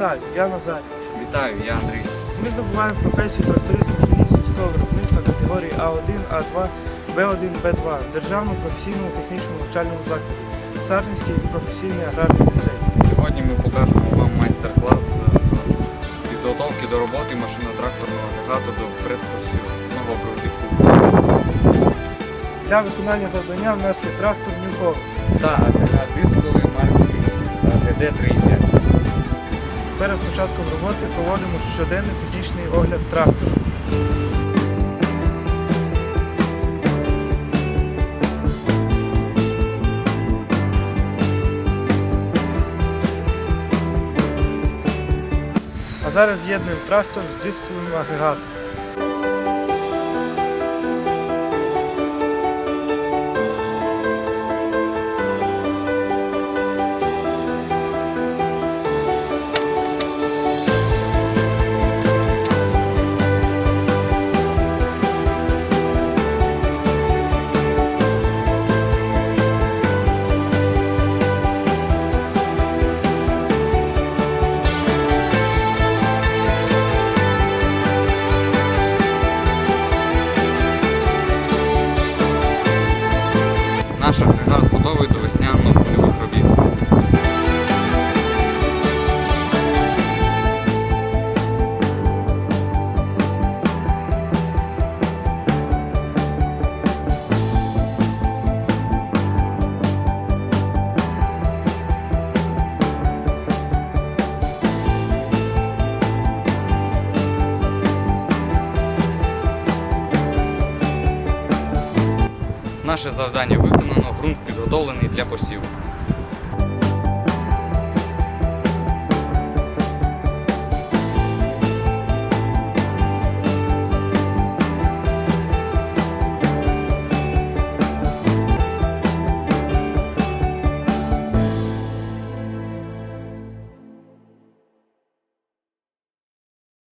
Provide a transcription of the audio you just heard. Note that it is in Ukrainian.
Назар. Вітаю, я Андрій. Ми здобуваємо професію тракторист машиніст сільського виробництва категорії А1, А2, Б1, Б2 в Державному професійному технічному навчальному закладі Сарненський професійний аграрний ліцей. Сьогодні ми покажемо вам майстер-клас з підготовки до роботи машино-тракторного агрегату до предпрофесійного обробітку Для виконання завдання в нас є трактор Нюхов. та агрегат дисковий марки ГД-3.5. Перед початком роботи проводимо щоденний технічний огляд трактора. А зараз з'єднуємо трактор з дисковим агрегатом. Наш агрегат готовий до весняно-польових робіт. Наше завдання виконано, ґрунт підготовлений для посіву.